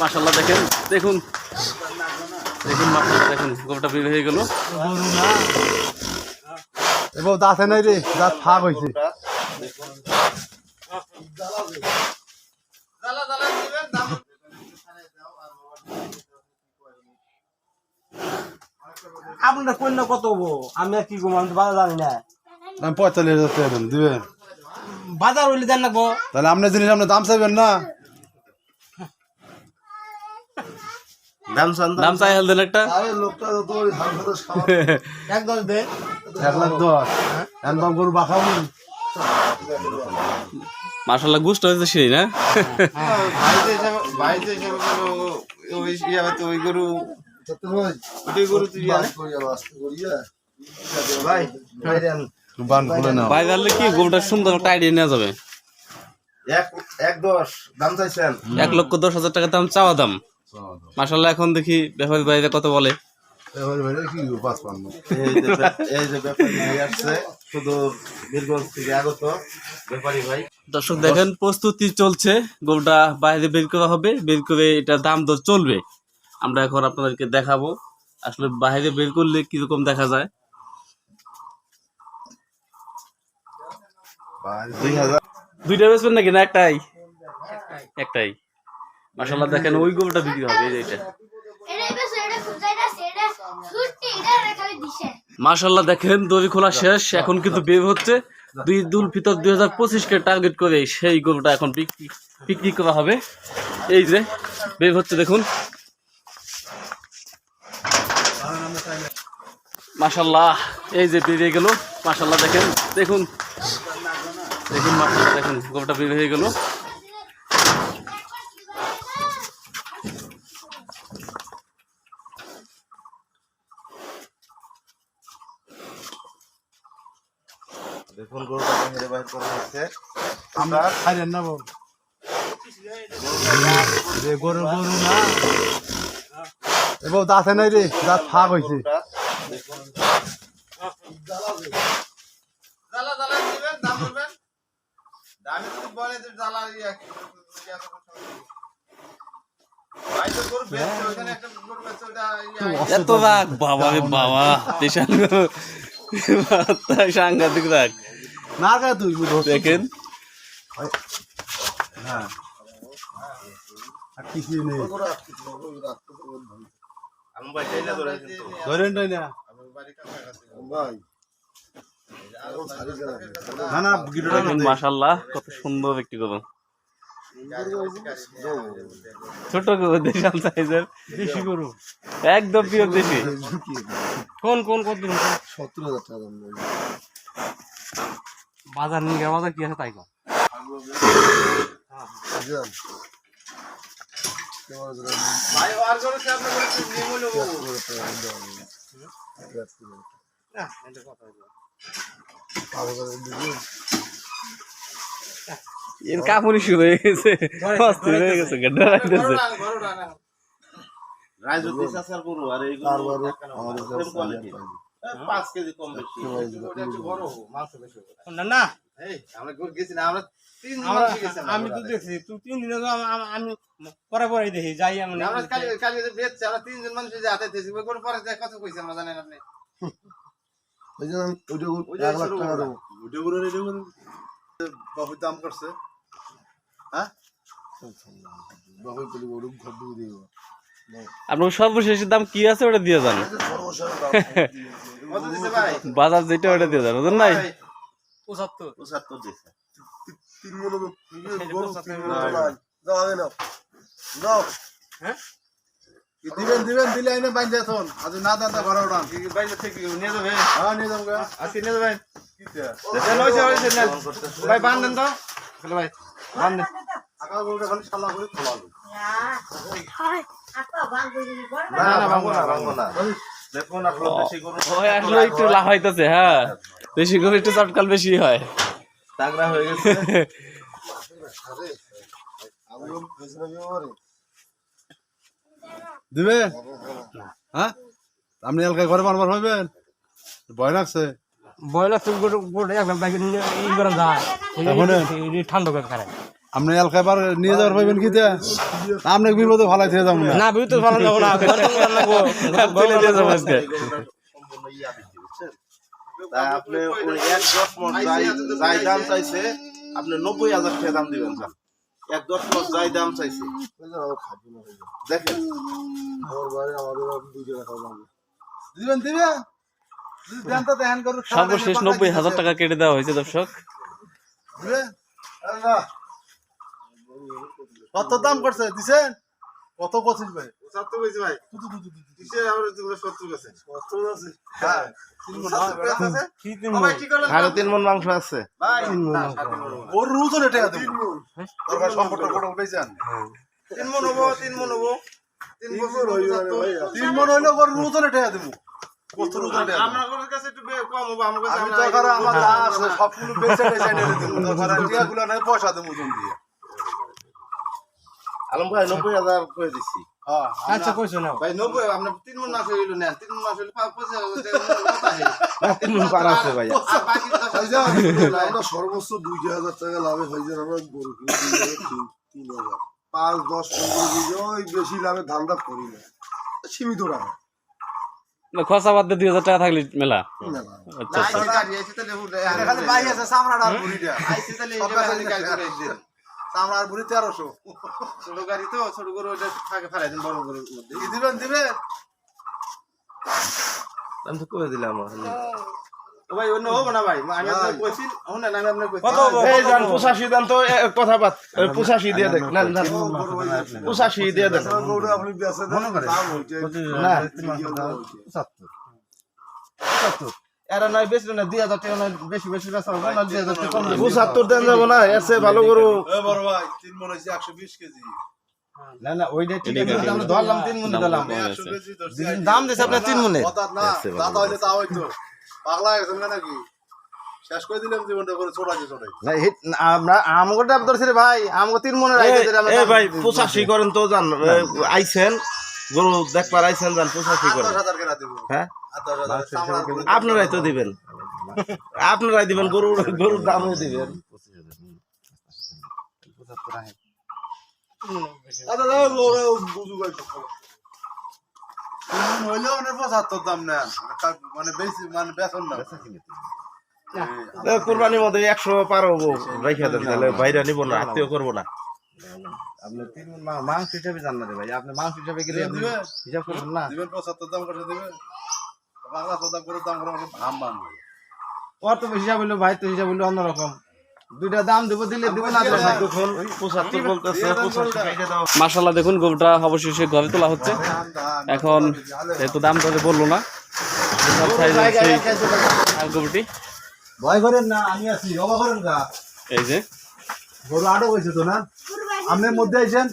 মাশাল্লাহ দেখেন। দেখুন। দেখুন মাশাল্লাহ দেখুন গরুটা বের হয়ে গেল। এবার দাঁতে নাই রে দাঁত ফাঁক হয়েছে আপনার কন্যা কত হব আমি আর কি করব আমি বাজার জানি না। আমি পঁয়তাল্লিশ হাজার টাকা দেন দিবেন। বাজার হইলে দেন লাগবো তাহলে আপনার জিনিস আপনি দাম চাইবেন না। দাম সান দাম চাই হেল দেন একটা? এক দশ দে। এক লাখ দশ। একদম গরু বাখাও মাশাল্লাহ গুষ্ট হয়েছে সেই না? বাড়িতে হিসাবে বাড়িতে হিসাবে ওই ইয়াবে তো ওই গরু। ওই গরু তুই ভাই ভাই বান খুলে নাও। বাইরে আনলে কি গরুটা সুন্দর একটা আইডিয়া নেওয়া যাবে। এক এক দশ দাম চাইছেন? এক লক্ষ দশ হাজার টাকা দাম চাওয়া দাম। মাশাল্লাহ এখন দেখি ব্যাপারী বাইরে কত বলে? কি পাঁচ পান্ন এই যে ব্যাপ- এই যে ব্যাপারী ভাই আসছে শুধু বীরগঞ্জ থেকে আগত ব্যাপারী ভাই। দর্শক দেখেন প্রস্তুতি চলছে। গরুটা বাইরে বের করা হবে। বের করে এটা দাম দর চলবে। আমরা এখন আপনাদেরকে দেখাবো আসলে বাইরে বের করলে কীরকম দেখা যায়। দুই হাজার। দুইটা বেচবেন নাকি না একটাই? একটাই। মাশাল্লাহ দেখেন ওই গরুটা বিক্রি হবে এই যে এটা। মাশাল্লাহ দেখেন দড়ি খোলা শেষ এখন কিন্তু বের হচ্ছে। দুই দুল ফিতর দুই হাজার পঁচিশকে টার্গেট করে সেই গরুটা এখন বিক্রি বিক্রি করা হবে। এই যে বের হচ্ছে দেখুন। মাশাল্লাহ এই যে বেরিয়ে গেল। মাশাল্লাহ দেখেন দেখুন। দেখুন মাশাল্লাহ দেখুন গরুটা বের হয়ে গেল। দেখুন গরুটা বাইরে বাইর করা হচ্ছে আমরা খাইলেন না বল গরু গরু না এবার দাঁতে নাই রে দাঁত ফাঁক হয়েছে জ্বালা জ্বালা দিবেন দাম বলবেন দামি যদি বলে যে জ্বালা ভাই তো গরু বেচছে ওখানে একটা গরু বেচছে ওটা এত রাগ বাবা রে বাবা। সাংঘাতিক রাগ। না কা তুই দেখেন। আর কিছু নেই। ধরেন না? না না মাশাল্লাহ কত সুন্দর একটি গরু ছোট গরু দেশাল সাইজের। দেশি গরু একদম পিওর দেশি। কোন কোন কত দিন সত্তর হাজার টাকা বাজার নিয়ে বাজার কি আছে তাই কর এর কাপুরি শুরু হয়ে গেছে। অস্থির হয়ে গেছে গাড্ডা রাখতেছে আর পাঁচ কেজি কম বেশি। ওটা একটু বড় মাংস বেশি। না না। এই আমরা গেছি না আমরা তিন দিন আমরা মানুষ গেছি আমি তো দেখছি তুই তিন দিনে আম- পরে পরে দেখি যাই আমি আমরা কালি কালি যে বেচছে আমরা তিনজন মানুষ যে হাতে দিয়েছি পরে কত কইছে আমরা জানেন আপনি। ওই জন্য ওইটা এক লাখ টাকা দেবো। ওইটা করে রেডি করে বাবুর দাম করছে হ্যাঁ? বাবুই কলি গরু ঘর দিয়ে দিব। আপনার সর্বশেষ দাম কি আছে ওটা দিয়ে যান। বাজার যেটা ওটা দিয়ে যান বুঝলেন নাই? পঁচাত্তর। পঁচাত্তর হ্যাঁ? দিবেন দিবেন দিলে আইনে বাইন যেতন আজ না দেন তা ঘরে উঠান কি কি বাইরে থেকে নিয়ে যাবে? হ্যাঁ নিয়ে যাব আজকে নিয়ে যাবেন নেন ভাই বান দেন তো। ভাই বান দেন আকাল গরুটা খালি শালা করে খোলা হয় আপা বাল বলি না না ভাঙবো না ভাঙবো না। দেখুন আপনার দেশি গরু ওই আসলে একটু লাভ হ্যাঁ। দেশি গরু একটু চটকাল বেশি হয়। তাগড়া হয়ে গেছে। দিবে? হ্যাঁ? আপনি এলাকায় ঘরে বারবার হইবেন ভয় লাগছে? একদম বাইকে নিয়ে ই করে যায় ঠান্ডা করে আপনি নিয়ে যাওয়ার পাইবেন কি? আপনি বিপদে থেকে যাবেন না। যাব না যাব আজকে সম্পূর্ণ বিক্রি, বুঝছেন? তাই আপনি এক দশ মন যাই দাম চাইছে আপনি নব্বই হাজার টাকা দাম দিবেন যান এক দশ মন যাই দাম চাইছে। দেখেন। দিবেন দিবে? সর্বশেষ নব্বই হাজার টাকা কেটে দেওয়া হয়েছে দর্শক। দিবে? আরে না। কত দাম করছে? দিছেন? কত পঁচিশ ভাই? সত্তর কেজি ভাই। কিসের আমার সত্তর কেজি হ্যাঁ। তিন মণ হয় তিন মন? মাংস আছে। ওর ওজন এটা দেব দরকার সম্পর্ক করে উঠেছেন তিন মন হব তিন মন হব। তিন বছর তিন মন হইলে ওর ওজন এটা দেব কত ওজন এটা আপনার কাছে একটু বে- কম হব আমার কাছে আমি আমরা আমার সবগুলো বেচে বেচে নাই পয়সা দেবো ওজন দিয়ে। আলম ভাই নব্বই হাজার করে দিচ্ছি আচ্ছা কইছো না ভাই নব্বই আপনার তিন মন মাস হইল তিন মন মাস হইল। তিন মন পার আছে ভাই আমরা সর্বোচ্চ দুই হাজার টাকা লাভে হয়ে যায় আমরা গরু কিনে তিন তিন হাজার। পাঁচ দশ পনেরো কেজি ওই বেশি লাভে ধান্দা করি না। সীমিত টাকা খরচা বাদ দুই হাজার টাকা থাকলে মেলা। মেলা। আচ্ছা চামড়াটা আর বুড়ি তেরোশো। ছোট গাড়ি তো ছোট গরু ওইটা ফাঁকে ফেলাই দিন বড় গরুর মধ্যে। দিবেন দিবেন? আমি তো করে দিলাম ও ভাই অন্য হব না ভাই? আমি আপনার কইছি শুনেন আমি আপনার কইছি। এই যান পঁচাশি দেন তো কথা বাদ। এ, পঁচাশি দিয়ে দেখ না না পঁচাশি দিয়ে দেন। আপনি বেচে না। এরা নয় বেশি না দুই হাজার টাকা নয় বেশি বেশি বেশি হবে না দুই হাজার টাকা পঁচাত্তর দেন যাব না এর চেয়ে ভালো গরু। বড় ভাই তিন মন হয়েছে একশো বিশ কেজি। না না ওইটা ঠিক আছে আমরা ধরলাম তিন মনে ধরলাম দাম আপনার তিন মনে দাদা হইলে তা হইতো। পাগলা গেছেন নাকি? শেষ করে দিলাম জীবনটা করে ছোটাছি ছোটাই না, হি- না, আমরা আমগো ধরছি রে ভাই আমগো তিন মনে রাখতে ভাই পঁচাশি করেন তো জান আইছেন। গরু দেখবার দশ হাজার কেনা দেবো। হ্যাঁ? আপনারাই তো দিবেন। আপনারাই দিবেন গরুর গরুর দামও দিবেন। দাম নেন। মানে বেশি মানে কোরবানির মধ্যে একশো পার হব। রেখে দেন তাহলে বাইরে নিব না আত্মীয় করব না। আপনি তিন মা- মাংস হিসাবে জান না রে ভাই। আপনি মাংস হিসাবে গেলে আপনি? হিসাব করবেন না? দিবেন পঁচাত্তর দাম করে দিবেন। বাংলা সদা করে দাম করে আমাকে ভাম ওর তো হিসাব হইল ভাই তো হিসাব হইল অন্যরকম দুইটা দাম দিব দিলে দিব না দিলে না। দেখুন গরুটা অবশেষে ঘরে তোলা হচ্ছে। এখন যেহেতু দাম ধরে বলল না গরুটি ভয় করেন না আমি আছি অবাক এই যে। গরু আটক হয়েছে তো না? আপনার মধ্যে আইছেন